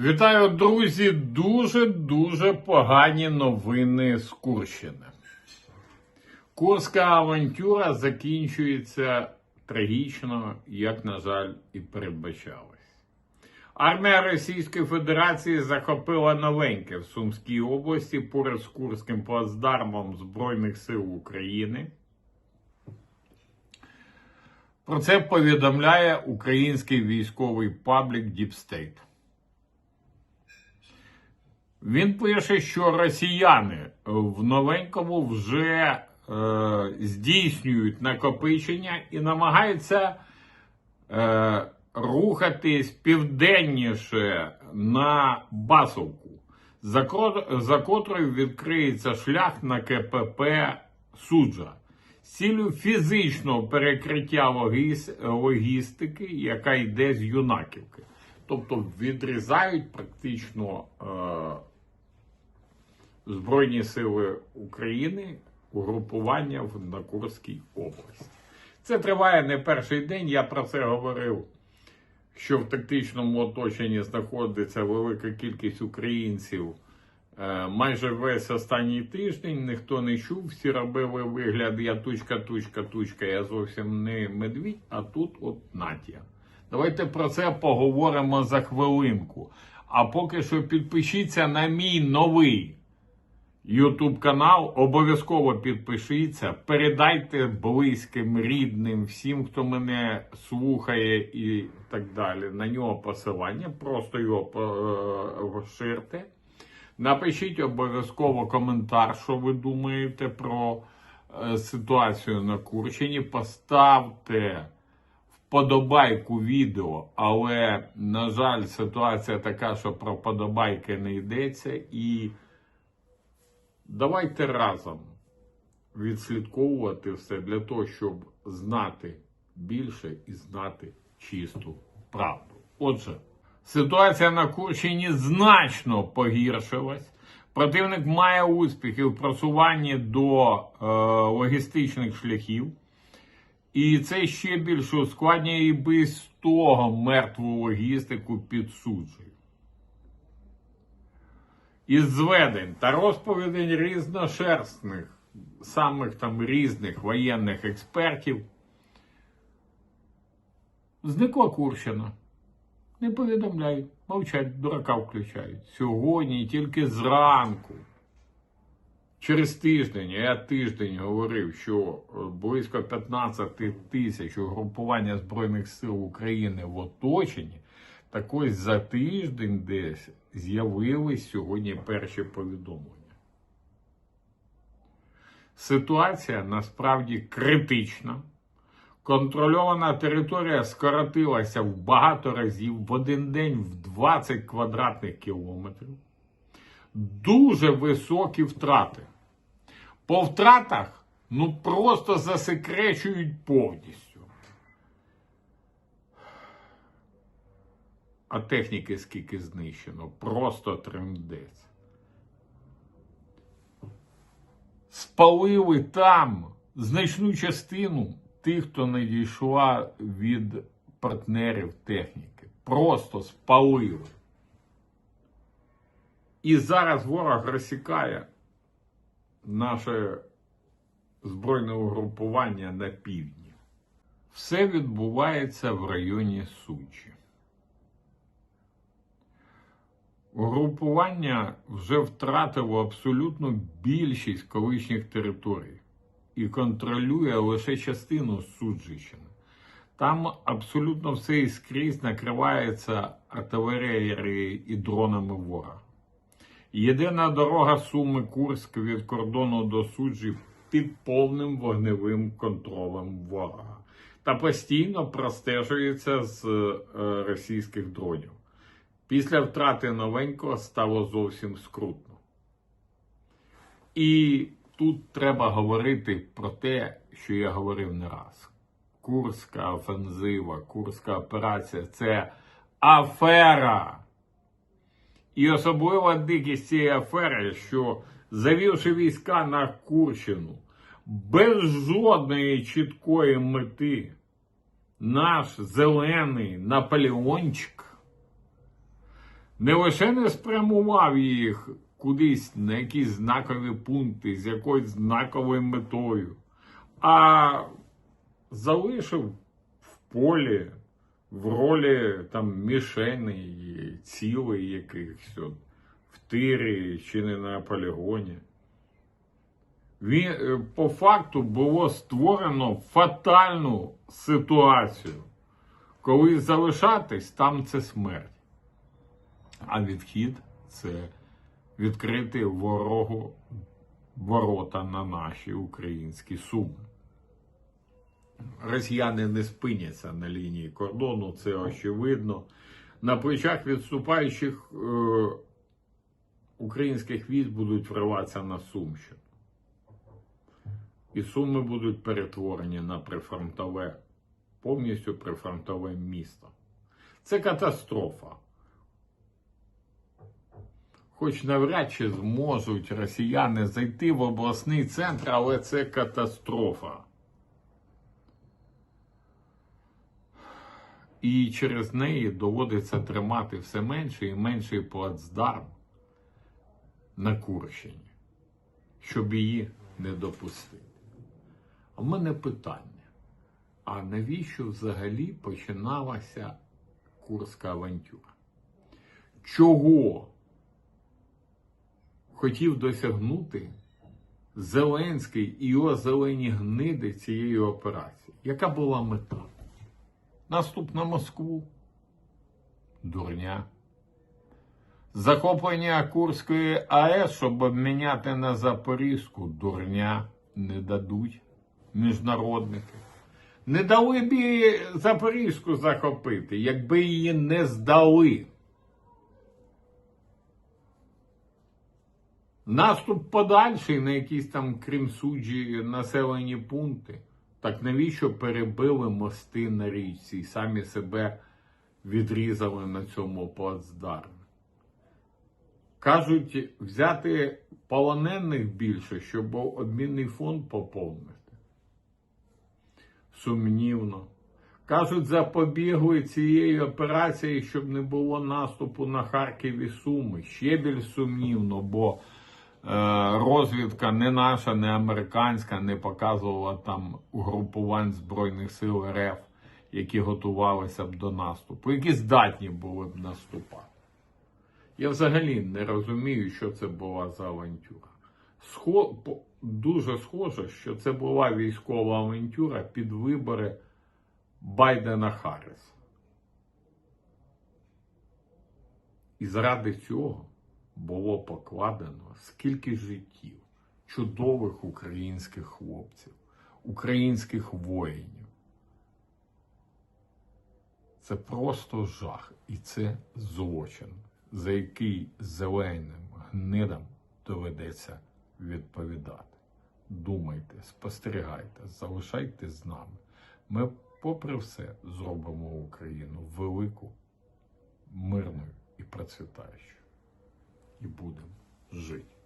Вітаю, друзі! Дуже-дуже погані новини з Курщини. Курська авантюра закінчується трагічно, як, на жаль, і передбачалось. Армія Російської Федерації захопила новеньке в Сумській області поряд з Курським плацдармом Збройних сил України. Про це повідомляє український військовий паблік State. Він пише, що росіяни в новенькому вже е, здійснюють накопичення і намагаються е, рухатись південніше на Басовку, за, за котрою відкриється шлях на КПП Суджа з цілею фізичного перекриття логіс- логістики, яка йде з Юнаківки. Тобто відрізають практично е, Збройні сили України угрупування в на Курській області. Це триває не перший день. Я про це говорив, що в тактичному оточенні знаходиться велика кількість українців. Е, Майже весь останній тиждень ніхто не чув, всі робили вигляд, я тучка, тучка, тучка, я зовсім не медвідь, а тут от Натя. Давайте про це поговоримо за хвилинку. А поки що підпишіться на мій новий YouTube канал, обов'язково підпишіться, передайте близьким, рідним, всім, хто мене слухає і так далі. На нього посилання, просто його е, поширте. Напишіть обов'язково коментар, що ви думаєте про е, ситуацію на Курщині. Поставте вподобайку відео, але, на жаль, ситуація така, що про вподобайки не йдеться. І давайте разом відслідковувати все для того, щоб знати більше і знати чисту правду. Отже, ситуація на Курщині значно погіршилась. Противник має успіхи в просуванні до е, логістичних шляхів. І це ще більше ускладнює і без того мертву логістику підсуджує. Із зведень та розповідей різношерстних, самих там різних воєнних експертів, зникла Курщина. Не повідомляють, мовчать, дурака включають. Сьогодні тільки зранку. Через тиждень, я тиждень говорив, що е, близько 15 тисяч угрупування Збройних сил України в оточенні, так ось за тиждень десь з'явились сьогодні перші повідомлення. Ситуація насправді критична. Контрольована територія скоротилася в багато разів в один день в 20 квадратних кілометрів дуже високі втрати. По втратах ну просто засекречують повністю. А техніки скільки знищено, просто трендець. Спалили там значну частину тих, хто не дійшла від партнерів техніки. Просто спалили. І зараз ворог розсікає наше збройне угрупування на півдні. Все відбувається в районі Сучі. Угрупування вже втратило абсолютну більшість колишніх територій і контролює лише частину Суджищини. Там абсолютно все і скрізь накривається артилерією і дронами ворога. Єдина дорога Суми Курськ від кордону до суджі під повним вогневим контролем ворога та постійно простежується з е, російських дронів. Після втрати новенького стало зовсім скрутно. І тут треба говорити про те, що я говорив не раз. Курська офензива, Курська операція це афера. І особлива дикість цієї афери, що завівши війська на Курщину без жодної чіткої мети, наш зелений Наполеончик не лише не спрямував їх кудись на якісь знакові пункти з якоюсь знаковою метою, а залишив в полі в ролі там мішеней, цілей якихось от, в тирі чи не на полігоні. Він, е, по факту було створено фатальну ситуацію, коли залишатись там це смерть, а відхід це відкрити ворогу ворота на наші українські суми. Росіяни не спиняться на лінії кордону, це очевидно. На плечах відступаючих е, українських військ будуть вриватися на Сумщину. І суми будуть перетворені на прифронтове, повністю прифронтове місто. Це катастрофа. Хоч навряд чи зможуть росіяни зайти в обласний центр, але це катастрофа. І через неї доводиться тримати все менший і менший плацдарм на Курщині, щоб її не допустити. А в мене питання: а навіщо взагалі починалася Курська авантюра? Чого хотів досягнути Зеленський і його зелені гниди цієї операції? Яка була мета? Наступ на Москву? Дурня. Захоплення Курської АЕС, щоб обміняти на Запорізьку, дурня не дадуть міжнародники. Не дали б Запорізьку захопити, якби її не здали. Наступ подальший на якісь там крім суджі населені пункти. Так навіщо перебили мости на річці і самі себе відрізали на цьому плацдармі? Кажуть, взяти полонених більше, щоб обмінний фонд поповнити. Сумнівно. Кажуть, запобігли цієї операції, щоб не було наступу на Харків і Суми. Ще більш сумнівно, бо розвідка не наша, не американська не показувала там угрупувань Збройних сил РФ, які готувалися б до наступу, які здатні були б наступати. Я взагалі не розумію, що це була за авантюра. Схо... Дуже схоже, що це була військова авантюра під вибори Байдена Харріса. І заради цього було покладено скільки життів чудових українських хлопців, українських воїнів. Це просто жах, і це злочин, за який зеленим гнидам доведеться відповідати. Думайте, спостерігайте, залишайтесь з нами. Ми, попри все, зробимо Україну велику, мирною і процвітаючою. І будемо жити.